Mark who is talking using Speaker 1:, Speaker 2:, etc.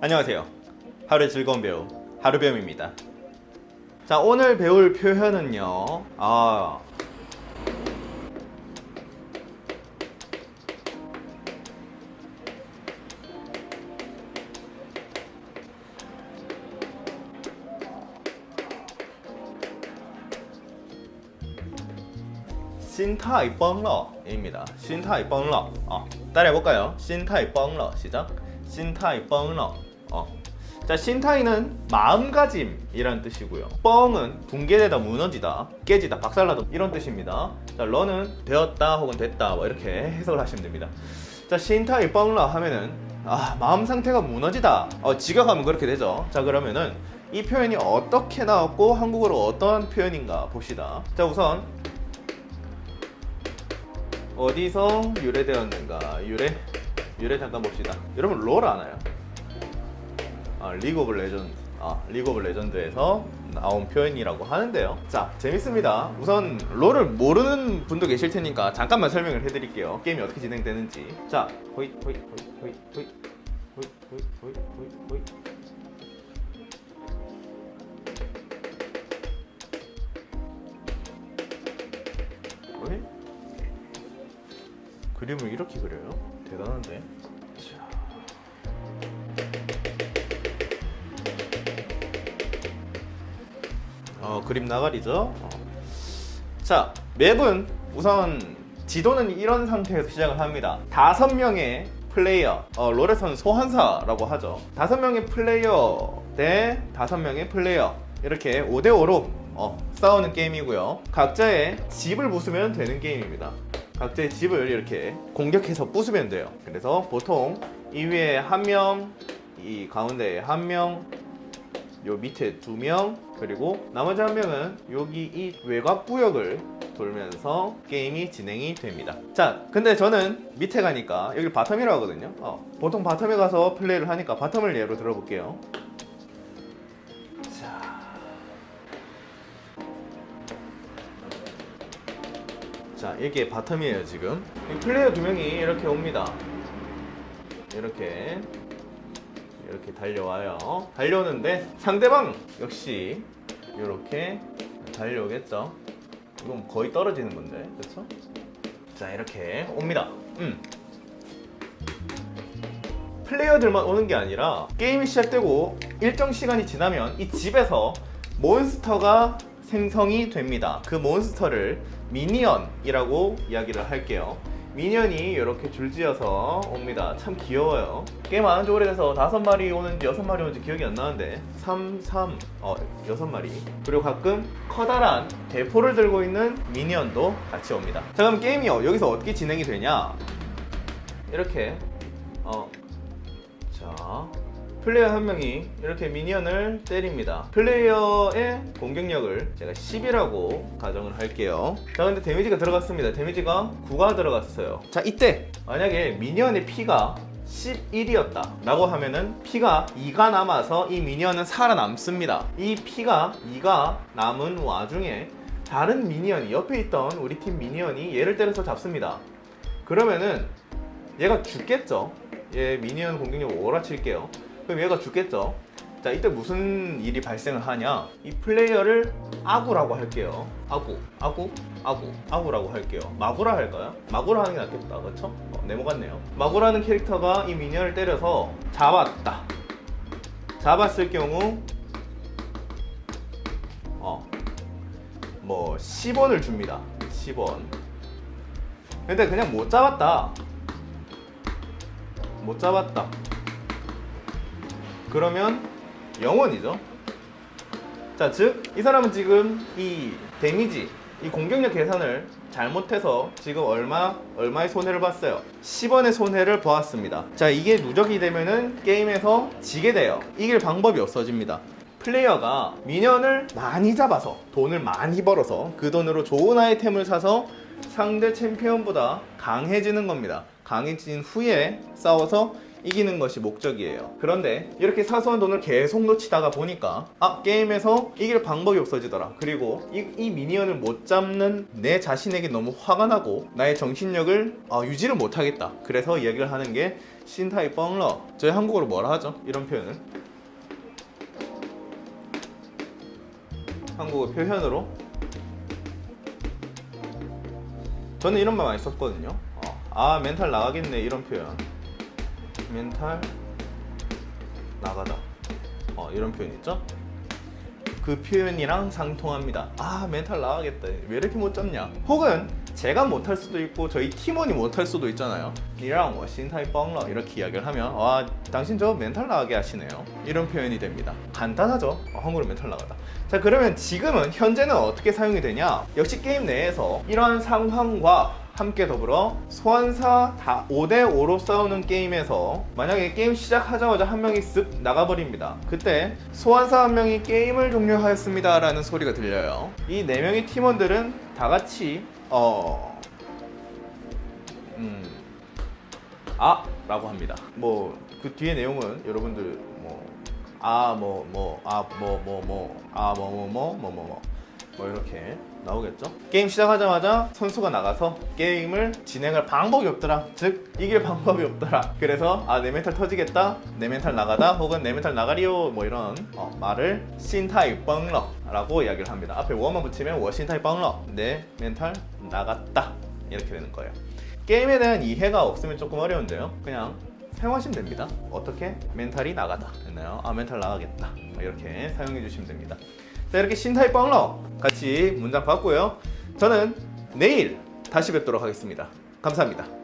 Speaker 1: 안녕하세요. 하루의 즐거운 배우 하루배움입니다. 자 오늘 배울 표현은요. 아 신타이 뻥러입니다. 신타이 뻥러. 어, 따라해 볼까요? 신타이 뻥러. 시작. 신타이 뻥러. 어. 자, 신타이는 마음가짐이란 뜻이고요. 뻥은 붕괴되다, 무너지다, 깨지다, 박살나다 이런 뜻입니다. 자, 러는 되었다 혹은 됐다 뭐 이렇게 해석을 하시면 됩니다. 자, 신타이 뻥러 하면은 아, 마음 상태가 무너지다. 어, 직역하면 그렇게 되죠. 자, 그러면은 이 표현이 어떻게 나왔고 한국어로 어떤 표현인가 봅시다. 자, 우선 어디서 유래되었는가? 유래 유래 잠깐 봅시다. 여러분 롤 아나요? 아 리그 오브 레전드. 아 리그 오브 레전드에서 나온 표현이라고 하는데요. 자 재밌습니다. 우선 롤을 모르는 분도 계실 테니까 잠깐만 설명을 해드릴게요. 게임이 어떻게 진행되는지. 자 호이 호이 호이 호이 호이 호이 호이 호이 호이 호이 그림을 이렇게 그려요? 대단한데. 어, 그림 나가리죠. 어. 자, 맵은 우선 지도는 이런 상태에서 시작을 합니다. 다섯 명의 플레이어, 어, 롤에서는 소환사라고 하죠. 다섯 명의 플레이어 대 다섯 명의 플레이어 이렇게 5대 5로 어, 싸우는 게임이고요. 각자의 집을 부수면 되는 게임입니다. 각자의 집을 이렇게 공격해서 부수면 돼요. 그래서 보통 이 위에 한 명, 이 가운데에 한 명, 요 밑에 두 명, 그리고 나머지 한 명은 여기 이 외곽 구역을 돌면서 게임이 진행이 됩니다. 자, 근데 저는 밑에 가니까 여기 바텀이라고 하거든요. 어, 보통 바텀에 가서 플레이를 하니까 바텀을 예로 들어볼게요. 자. 자, 이게 바텀이에요, 지금. 이 플레이어 두 명이 이렇게 옵니다. 이렇게. 이렇게 달려와요. 달려오는데 상대방 역시 이렇게 달려오겠죠. 이건 거의 떨어지는 건데, 그렇죠? 자, 이렇게 옵니다. 음. 플레이어들만 오는 게 아니라 게임이 시작되고 일정 시간이 지나면 이 집에서 몬스터가 생성이 됩니다. 그 몬스터를 미니언이라고 이야기를 할게요. 미니언이 이렇게 줄지어서 옵니다. 참 귀여워요. 게임 안 한 지 오래돼서 다섯 마리 오는지 여섯 마리 오는지 기억이 안 나는데 3, 3, 어 여섯 마리. 그리고 가끔 커다란 대포를 들고 있는 미니언도 같이 옵니다. 자 그럼 게임이요 여기서 어떻게 진행이 되냐? 이렇게 어 자, 플레이어 한 명이 이렇게 미니언을 때립니다. 플레이어의 공격력을 제가 10이라고 가정을 할게요. 자, 근데 데미지가 들어갔습니다. 데미지가 9가 들어갔어요. 자, 이때 만약에 미니언의 피가 11이었다 라고 하면은 피가 2가 남아서 이 미니언은 살아남습니다. 이 피가 2가 남은 와중에 다른 미니언이 옆에 있던 우리 팀 미니언이 얘를 때려서 잡습니다. 그러면은 얘가 죽겠죠. 얘 미니언 공격력 5라 칠게요. 그럼 얘가 죽겠죠. 자, 이때 무슨 일이 발생을 하냐? 이 플레이어를 아구라고 할게요. 아구, 아구, 아구, 아구라고 할게요. 마구라 할까요? 마구라 하는 게 낫겠다. 그렇죠? 어, 네모 같네요. 마구라는 캐릭터가 이 미니언을 때려서 잡았다. 잡았을 경우 어, 뭐 10원을 줍니다. 10원. 근데 그냥 못 잡았다. 못 잡았다. 그러면 0원이죠. 자, 즉, 이 사람은 지금 이 데미지, 이 공격력 계산을 잘못해서 지금 얼마, 얼마의 손해를 봤어요? 10원의 손해를 보았습니다. 자, 이게 누적이 되면은 게임에서 지게 돼요. 이길 방법이 없어집니다. 플레이어가 미니언을 많이 잡아서 돈을 많이 벌어서 그 돈으로 좋은 아이템을 사서 상대 챔피언보다 강해지는 겁니다. 강해진 후에 싸워서 이기는 것이 목적이에요. 그런데 이렇게 사소한 돈을 계속 놓치다가 보니까 아 게임에서 이길 방법이 없어지더라. 그리고 이, 이 미니언을 못 잡는 내 자신에게 너무 화가 나고 나의 정신력을 아, 유지를 못하겠다. 그래서 이야기를 하는 게 신타이 뻥러. 저희 한국어로 뭐라 하죠? 이런 표현을 한국어 표현으로 저는 이런 말 많이 썼거든요. 어, 아 멘탈 나가겠네 이런 표현. 멘탈 나가다. 어, 이런 표현 있죠? 그 표현이랑 상통합니다. 아 멘탈 나가겠다. 왜 이렇게 못 잡냐? 혹은 제가 못할 수도 있고 저희 팀원이 못할 수도 있잖아요. 이랑 뭐 신타이 뻥러 이렇게 이야기를 하면 와 당신 저 멘탈 나가게 하시네요. 이런 표현이 됩니다. 간단하죠? 어, 한국어로 멘탈 나가다. 자 그러면 지금은 현재는 어떻게 사용이 되냐? 역시 게임 내에서 이러한 상황과 함께 더불어 소환사 다 5대5로 싸우는 게임에서 만약에 게임 시작하자마자 한 명이 쓱 나가버립니다. 그때 소환사 한 명이 게임을 종료하였습니다 라는 소리가 들려요. 이 4명의 팀원들은 다 같이 어... 음... 아! 라고 합니다. 뭐 그 뒤에 내용은 여러분들 뭐 아 뭐 뭐 아 뭐 뭐 뭐 아 뭐 뭐 뭐 뭐 뭐뭐 뭐 이렇게 나오겠죠? 게임 시작하자마자 선수가 나가서 게임을 진행할 방법이 없더라. 즉 이길 방법이 없더라. 그래서 아 내 멘탈 터지겠다. 내 멘탈 나가다. 혹은 내 멘탈 나가리요. 뭐 이런 어, 말을 신타이 뻥러 라고 이야기를 합니다. 앞에 워만 붙이면 워 신타이 뻥러. 내 멘탈 나갔다. 이렇게 되는 거예요. 게임에 대한 이해가 없으면 조금 어려운데요. 그냥 사용하시면 됩니다. 어떻게? 멘탈이 나가다. 됐나요? 아, 멘탈 나가겠다. 이렇게 사용해 주시면 됩니다. 자, 이렇게 신타입 뻥러 같이 문장 봤고요. 저는 내일 다시 뵙도록 하겠습니다. 감사합니다.